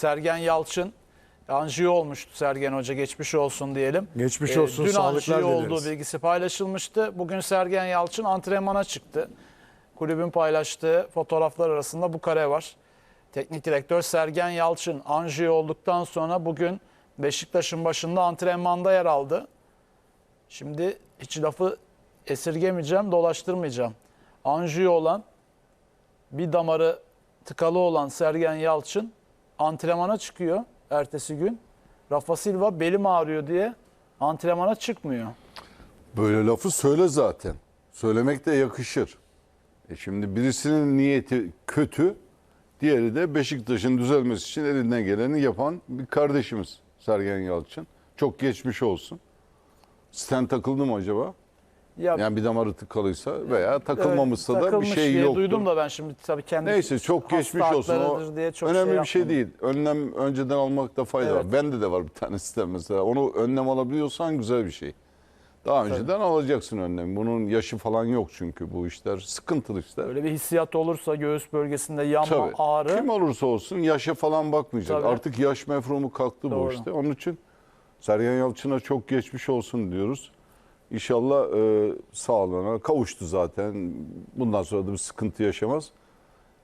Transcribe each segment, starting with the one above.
Sergen Yalçın anjiyo olmuştu Sergen Hoca geçmiş olsun diyelim. Geçmiş Ee, olsun, Dün sağlıklar anjiyo dileriz. olduğu bilgisi paylaşılmıştı. Bugün Sergen Yalçın antrenmana çıktı. Kulübün paylaştığı fotoğraflar arasında bu kare var. Teknik direktör Sergen Yalçın anjiyo olduktan sonra bugün Beşiktaş'ın başında antrenmanda yer aldı. Şimdi hiç lafı esirgemeyeceğim, dolaştırmayacağım. Anjiyo olan, bir damarı tıkalı olan Sergen Yalçın antrenmana çıkıyor ertesi gün. Rafa Silva belim ağrıyor diye antrenmana çıkmıyor. Böyle lafı söyle zaten. Söylemek de yakışır. E şimdi birisinin niyeti kötü, diğeri de Beşiktaş'ın düzelmesi için elinden geleni yapan bir kardeşimiz Sergen Yalçın. Çok geçmiş olsun. Stent takıldı mı acaba? Ya Yani bir damarı tıkalıysa veya takılmamışsa evet, da bir takılmış şey diye yoktu. Duydum da ben şimdi tabii kendi Neyse çok hasta geçmiş olsun. O haklarıdır diye çok önemli şey bir şey yapmadım. değil. Önlem önceden almakta fayda var. Evet. Bende de var bir tane sistem mesela. Onu önlem alabiliyorsan güzel bir şey. Daha önceden alacaksın önlemi. Bunun yaşı falan yok çünkü bu işler sıkıntılı işler. Öyle bir hissiyat olursa göğüs bölgesinde yanma, Tabii. ağrı Kim olursa olsun yaşa falan bakmayacak. Tabii. Artık yaş mefrumu kalktı bu Doğru. işte. Onun için Sergen Yalçın'a çok geçmiş olsun diyoruz. İnşallah e, sağlığına kavuştu zaten. Bundan sonra da bir sıkıntı yaşamaz.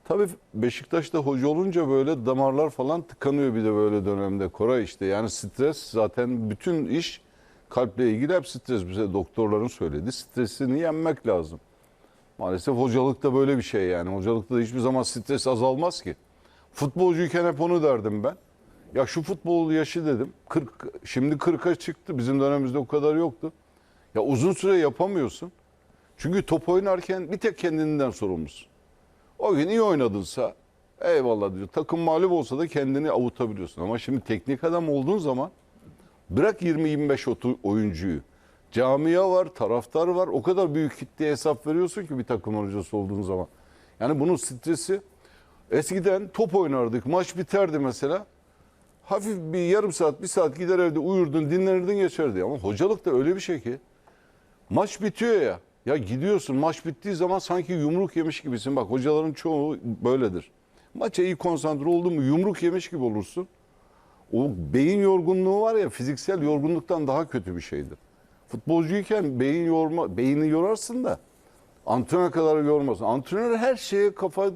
Tabii Beşiktaş'ta hoca olunca böyle damarlar falan tıkanıyor bir de böyle dönemde. Koray işte yani stres zaten bütün iş kalple ilgili hep stres. Bize doktorların söyledi. Stresini yenmek lazım. Maalesef hocalıkta böyle bir şey yani. Hocalıkta da hiçbir zaman stres azalmaz ki. Futbolcuyken hep onu derdim ben. Ya şu futbol yaşı dedim. 40 şimdi 40'a çıktı. Bizim dönemimizde o kadar yoktu. Ya uzun süre yapamıyorsun. Çünkü top oynarken bir tek kendinden sorumlusun. O gün iyi oynadınsa eyvallah diyor. Takım mağlup olsa da kendini avutabiliyorsun. Ama şimdi teknik adam olduğun zaman bırak 20-25 otu- oyuncuyu. Camia var, taraftar var. O kadar büyük kitleye hesap veriyorsun ki bir takım hocası olduğun zaman. Yani bunun stresi eskiden top oynardık. Maç biterdi mesela. Hafif bir yarım saat, bir saat gider evde uyurdun, dinlenirdin geçerdi. Ama hocalık da öyle bir şey ki maç bitiyor ya. Ya gidiyorsun maç bittiği zaman sanki yumruk yemiş gibisin. Bak hocaların çoğu böyledir. Maça iyi konsantre oldun mu yumruk yemiş gibi olursun. O beyin yorgunluğu var ya fiziksel yorgunluktan daha kötü bir şeydir. Futbolcuyken beyin yorma, beyni yorarsın da antrenör kadar yormasın. Antrenör her şeye kafa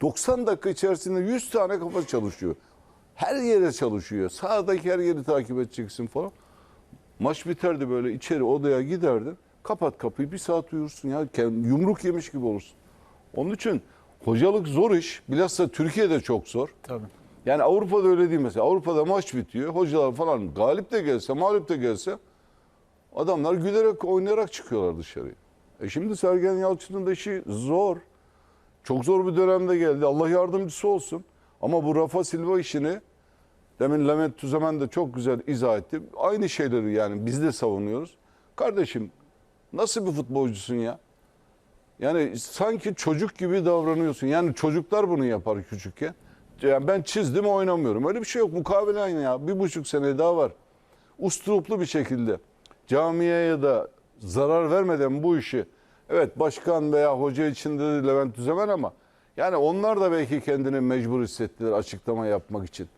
90 dakika içerisinde 100 tane kafa çalışıyor. Her yere çalışıyor. Sağdaki her yeri takip edeceksin falan. Maç biterdi böyle içeri odaya giderdin. Kapat kapıyı bir saat uyursun ya. Yumruk yemiş gibi olursun. Onun için hocalık zor iş. Bilhassa Türkiye'de çok zor. tabii. Yani Avrupa'da öyle değil mesela. Avrupa'da maç bitiyor. Hocalar falan galip de gelse, mağlup da gelse adamlar gülerek, oynayarak çıkıyorlar dışarıya. E şimdi Sergen Yalçın'ın da işi zor. Çok zor bir dönemde geldi. Allah yardımcısı olsun. Ama bu Rafa Silva işini demin Levent Tüzemen de çok güzel izah etti. Aynı şeyleri yani biz de savunuyoruz. Kardeşim nasıl bir futbolcusun ya? Yani sanki çocuk gibi davranıyorsun. Yani çocuklar bunu yapar küçükken. Yani ben çizdim oynamıyorum. Öyle bir şey yok. Mukabele aynı ya. Bir buçuk sene daha var. Usturuplu bir şekilde camiye da zarar vermeden bu işi evet başkan veya hoca için dedi Levent Düzemen ama yani onlar da belki kendini mecbur hissettiler açıklama yapmak için.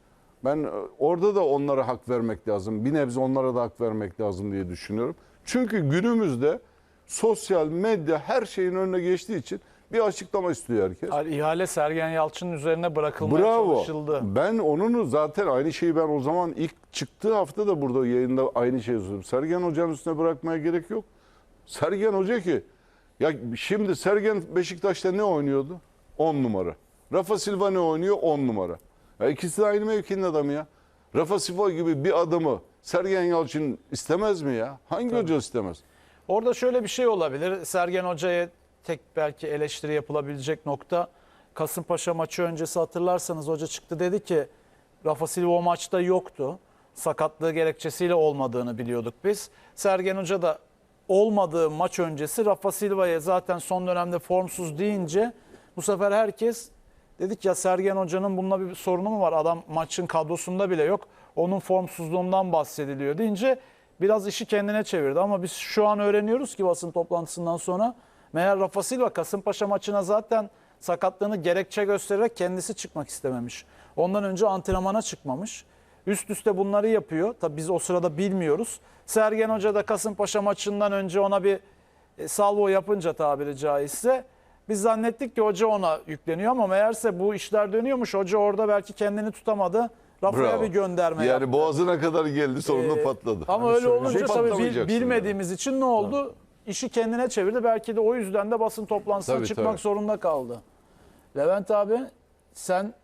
Ben e, orada da onlara hak vermek lazım. Bir nebze onlara da hak vermek lazım diye düşünüyorum. Çünkü günümüzde sosyal medya her şeyin önüne geçtiği için bir açıklama istiyor herkes. Hayır, ihale Sergen Yalçın'ın üzerine bırakılmaya Bravo. çalışıldı. Ben onun zaten aynı şeyi ben o zaman ilk çıktığı hafta da burada yayında aynı şeyi söyledim. Sergen Hoca'nın üstüne bırakmaya gerek yok. Sergen Hoca ki ya şimdi Sergen Beşiktaş'ta ne oynuyordu? 10 numara. Rafa Silva ne oynuyor? 10 numara. Ya ikisi de aynı mevkinin adamı ya. Rafa Silva gibi bir adamı Sergen Yalçın istemez mi ya? Hangi hoca istemez? Orada şöyle bir şey olabilir. Sergen Hoca'ya tek belki eleştiri yapılabilecek nokta Kasımpaşa maçı öncesi hatırlarsanız hoca çıktı dedi ki Rafa Silva o maçta yoktu. Sakatlığı gerekçesiyle olmadığını biliyorduk biz. Sergen Hoca da olmadığı maç öncesi Rafa Silva'ya zaten son dönemde formsuz deyince bu sefer herkes dedik ya Sergen Hoca'nın bununla bir sorunu mu var? Adam maçın kadrosunda bile yok. Onun formsuzluğundan bahsediliyor deyince biraz işi kendine çevirdi. Ama biz şu an öğreniyoruz ki basın toplantısından sonra meğer Rafa Silva Kasımpaşa maçına zaten sakatlığını gerekçe göstererek kendisi çıkmak istememiş. Ondan önce antrenmana çıkmamış. Üst üste bunları yapıyor. Tabii biz o sırada bilmiyoruz. Sergen Hoca da Kasımpaşa maçından önce ona bir e, salvo yapınca tabiri caizse biz zannettik ki hoca ona yükleniyor ama meğerse bu işler dönüyormuş. Hoca orada belki kendini tutamadı. Rafa'ya bir gönderme Yani yaptı. boğazına kadar geldi sonunda Ee, patladı. Ama öyle olunca Şey tabii bil- patlamayacaksın bilmediğimiz için ne oldu? İşi kendine çevirdi. Belki de o yüzden de basın toplantısına Tabii, çıkmak tabii. zorunda kaldı. Levent abi sen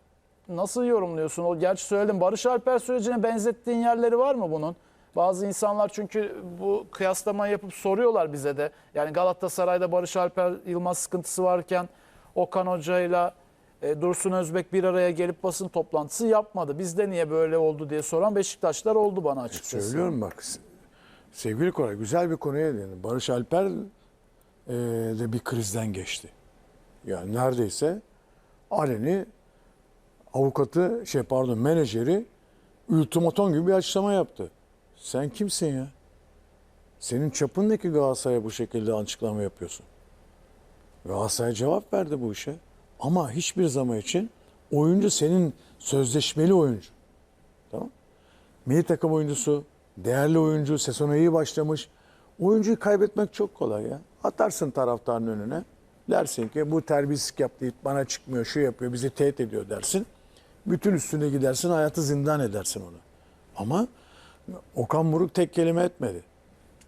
nasıl yorumluyorsun? O gerçi söyledim. Barış Alper sürecine benzettiğin yerleri var mı bunun? Bazı insanlar çünkü bu kıyaslama yapıp soruyorlar bize de. Yani Galatasaray'da Barış Alper Yılmaz sıkıntısı varken Okan Hoca'yla e, Dursun Özbek bir araya gelip basın toplantısı yapmadı. Bizde niye böyle oldu diye soran Beşiktaşlar oldu bana açıkçası. Söylüyorum bak. Sevgili Koray güzel bir konuya değindin. Barış Alper e, de bir krizden geçti. Yani neredeyse Aleni avukatı şey pardon menajeri ultimaton gibi bir açıklama yaptı. Sen kimsin ya? Senin çapın ne ki Galatasaray'a bu şekilde açıklama yapıyorsun? Galatasaray cevap verdi bu işe. Ama hiçbir zaman için oyuncu senin sözleşmeli oyuncu. Tamam Milli takım oyuncusu, değerli oyuncu, sezona iyi başlamış. Oyuncuyu kaybetmek çok kolay ya. Atarsın taraftarın önüne. Dersin ki bu terbiyesizlik yaptı, bana çıkmıyor, şu yapıyor, bizi tehdit ediyor dersin. Bütün üstüne gidersin, hayatı zindan edersin onu. Ama Okan Buruk tek kelime etmedi.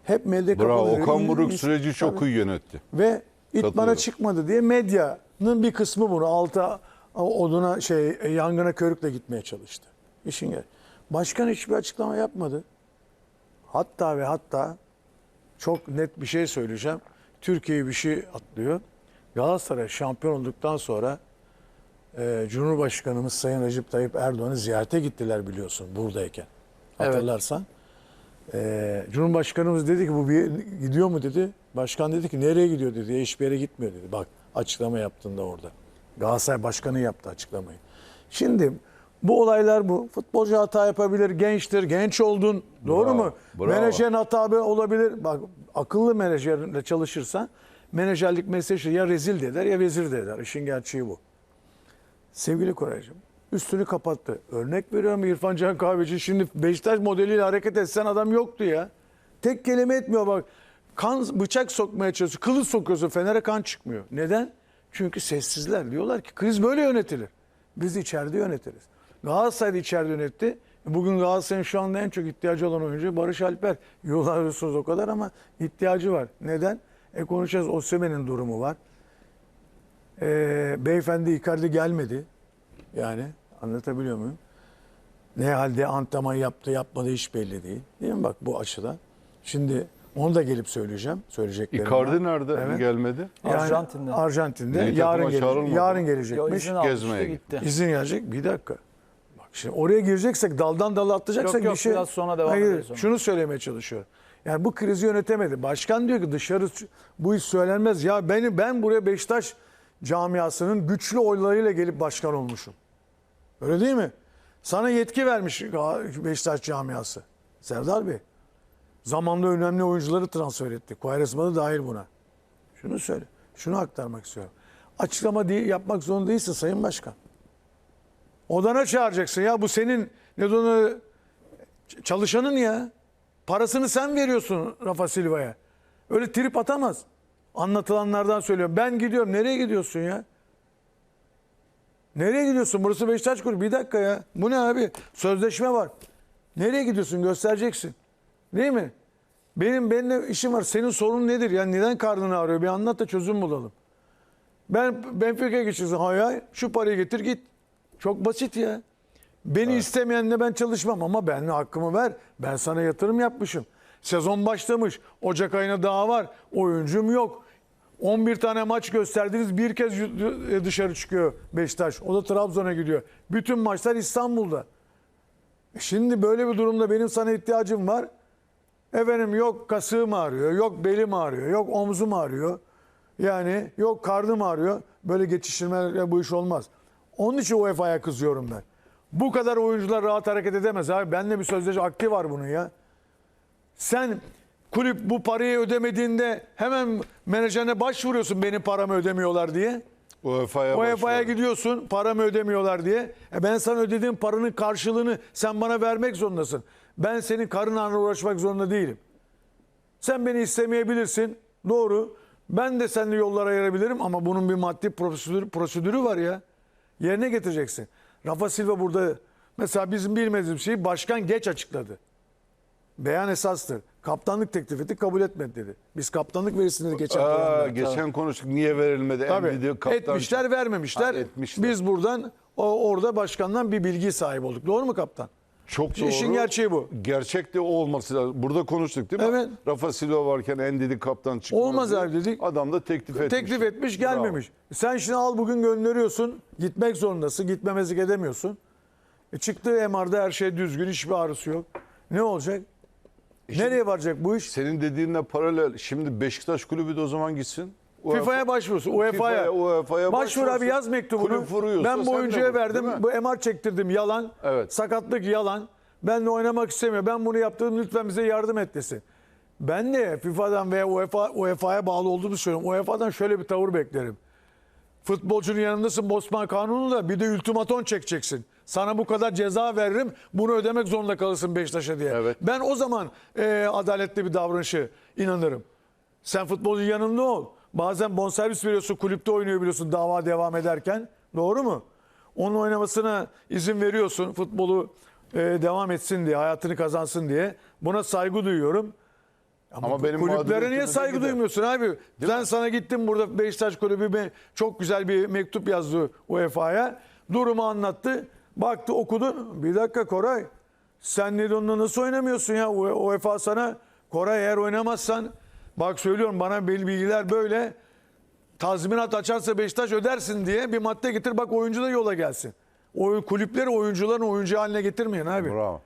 Hep medya Bravo. kapalı. Okan Buruk süreci çok Tabii. iyi yönetti. Ve it bana Katılıyorum. çıkmadı diye medyanın bir kısmı bunu alta oduna şey yangına körükle gitmeye çalıştı. İşin gel. Başkan hiçbir açıklama yapmadı. Hatta ve hatta çok net bir şey söyleyeceğim. Türkiye bir şey atlıyor. Galatasaray şampiyon olduktan sonra e, Cumhurbaşkanımız Sayın Recep Tayyip Erdoğan'ı ziyarete gittiler biliyorsun buradayken. Evet. Hatırlarsan. E, Cumhurbaşkanımız dedi ki bu bir gidiyor mu dedi. Başkan dedi ki nereye gidiyor dedi. Hiçbir yere gitmiyor dedi. Bak açıklama yaptığında orada. Galatasaray Başkanı yaptı açıklamayı. Şimdi bu olaylar bu. Futbolcu hata yapabilir. Gençtir. Genç oldun. Doğru Bravo, mu? bravo. Menajerin hata olabilir. Bak akıllı menajerle çalışırsan menajerlik mesleği ya rezil de eder ya vezir de eder. İşin gerçeği bu. Sevgili Koraycığım üstünü kapattı. Örnek veriyorum İrfan Can Kahveci. Şimdi Beşiktaş modeliyle hareket etsen adam yoktu ya. Tek kelime etmiyor bak. Kan bıçak sokmaya çalışıyor. Kılıç sokuyorsun Fener'e kan çıkmıyor. Neden? Çünkü sessizler. Diyorlar ki kriz böyle yönetilir. Biz içeride yönetiriz. Galatasaray içeride yönetti. Bugün Galatasaray'ın şu anda en çok ihtiyacı olan oyuncu Barış Alper. Yollarıyorsunuz o kadar ama ihtiyacı var. Neden? E konuşacağız. Osimhen'in durumu var. Ee, beyefendi Icardi gelmedi. Yani anlatabiliyor muyum? Ne halde antrenman yaptı yapmadı hiç belli değil. Değil mi bak bu açıdan? Şimdi onu da gelip söyleyeceğim. Söyleyeceklerim Icardi var. nerede? Evet. Gelmedi. Yani Arjantin'de. Arjantin'de. Milli yarın, gelecek, yarın Yo, gelecekmiş. izin almıştı, gezmeye gitti. İzin gelecek. Bir dakika. Bak şimdi oraya gireceksek daldan dala atlayacaksak Yok, yok, bir şey. biraz sonra devam Hayır, ederiz ona. Şunu söylemeye çalışıyorum. Yani bu krizi yönetemedi. Başkan diyor ki dışarı bu iş söylenmez. Ya beni ben buraya Beşiktaş camiasının güçlü oylarıyla gelip başkan olmuşum. Öyle değil mi? Sana yetki vermiş Beşiktaş camiası. Serdar Bey. Zamanında önemli oyuncuları transfer etti. Quaresma da dahil buna. Şunu söyle. Şunu aktarmak istiyorum. Açıklama değil, yapmak zorunda değilsin Sayın Başkan. Odana çağıracaksın ya. Bu senin ne onu çalışanın ya. Parasını sen veriyorsun Rafa Silva'ya. Öyle trip atamaz. Anlatılanlardan söylüyorum. Ben gidiyorum. Nereye gidiyorsun ya? Nereye gidiyorsun? Burası Beşiktaş Kulübü. Bir dakika ya. Bu ne abi? Sözleşme var. Nereye gidiyorsun? Göstereceksin. Değil mi? Benim benimle işim var. Senin sorun nedir? Yani neden karnını ağrıyor? Bir anlat da çözüm bulalım. Ben Benfica'ya geçeceksin. Hay hay. Şu parayı getir git. Çok basit ya. Beni istemeyenle ben çalışmam ama ben hakkımı ver. Ben sana yatırım yapmışım. Sezon başlamış. Ocak ayına daha var. Oyuncum yok. 11 tane maç gösterdiniz. Bir kez yu- dışarı çıkıyor Beşiktaş. O da Trabzon'a gidiyor. Bütün maçlar İstanbul'da. E Şimdi böyle bir durumda benim sana ihtiyacım var. Efendim yok kasığım ağrıyor, yok belim ağrıyor, yok omzum ağrıyor. Yani yok karnım ağrıyor. Böyle geçiştirmelerle bu iş olmaz. Onun için UEFA'ya kızıyorum ben. Bu kadar oyuncular rahat hareket edemez abi. Bende bir sözleşme akti var bunun ya. Sen kulüp bu parayı ödemediğinde hemen menajerine başvuruyorsun benim paramı ödemiyorlar diye. UEFA'ya başvuralım. gidiyorsun paramı ödemiyorlar diye. E ben sana ödediğim paranın karşılığını sen bana vermek zorundasın. Ben senin karınla uğraşmak zorunda değilim. Sen beni istemeyebilirsin. Doğru. Ben de seninle yollar ayırabilirim ama bunun bir maddi prosedürü, prosedürü var ya. Yerine getireceksin. Rafa Silva burada mesela bizim bilmediğimiz şeyi başkan geç açıkladı. Beyan esastır. Kaptanlık teklif etti kabul etmedi dedi. Biz kaptanlık verirsin dedi geçen Aa, programda. geçen konuştuk niye verilmedi? Tabii. Endidi, kaptan- Etmişler vermemişler. Ha, etmişler. Biz buradan o, orada başkandan bir bilgi sahibi olduk. Doğru mu kaptan? Çok doğru. İşin gerçeği bu. Gerçek de o olması lazım. Burada konuştuk değil mi? Evet. Rafa Silva varken Endidi kaptan çıkmaz. Olmaz diye. abi dedik. Adam da teklif etmiş. Teklif etmiş Bravo. gelmemiş. Sen şimdi al bugün gönderiyorsun. Gitmek zorundasın. Gitmemezlik edemiyorsun. E çıktı MR'da her şey düzgün. Hiçbir ağrısı yok. Ne olacak? Nereye varacak bu iş? Senin dediğinle paralel. Şimdi Beşiktaş kulübü de o zaman gitsin. FIFA'ya başvursun. UEFA'ya. UEFA'ya Başvur abi yaz mektubunu. Kulüp vuruyorsa Ben sen bu de oyuncuya vur, verdim. değil mi? Bu MR çektirdim yalan. Evet. Sakatlık yalan. Benle oynamak istemiyor. Ben bunu yaptım lütfen bize yardım et desin. Ben de FIFA'dan veya UEFA UEFA'ya bağlı olduğumu söylüyorum. UEFA'dan şöyle bir tavır beklerim. Futbolcunun yanındasın Bosman kanunu da bir de ultimaton çekeceksin. Sana bu kadar ceza veririm bunu ödemek zorunda kalırsın Beşiktaş'a diye. Evet. Ben o zaman e, adaletli bir davranışı inanırım. Sen futbolun yanında ol. Bazen bonservis veriyorsun, kulüpte oynuyor biliyorsun dava devam ederken. Doğru mu? Onun oynamasına izin veriyorsun. Futbolu e, devam etsin diye, hayatını kazansın diye. Buna saygı duyuyorum. Ama benim Kulüplere niye saygı gider. duymuyorsun abi? Sen sana gittin burada Beşiktaş kulübü çok güzel bir mektup yazdı UEFA'ya. Durumu anlattı. Baktı okudu. Bir dakika Koray. Sen Nedon'la nasıl oynamıyorsun ya? U- UEFA sana Koray eğer oynamazsan bak söylüyorum bana bil- bilgiler böyle tazminat açarsa Beşiktaş ödersin diye bir madde getir bak oyuncu da yola gelsin. O kulüpleri oyuncuların oyuncu haline getirmeyin abi. Bravo.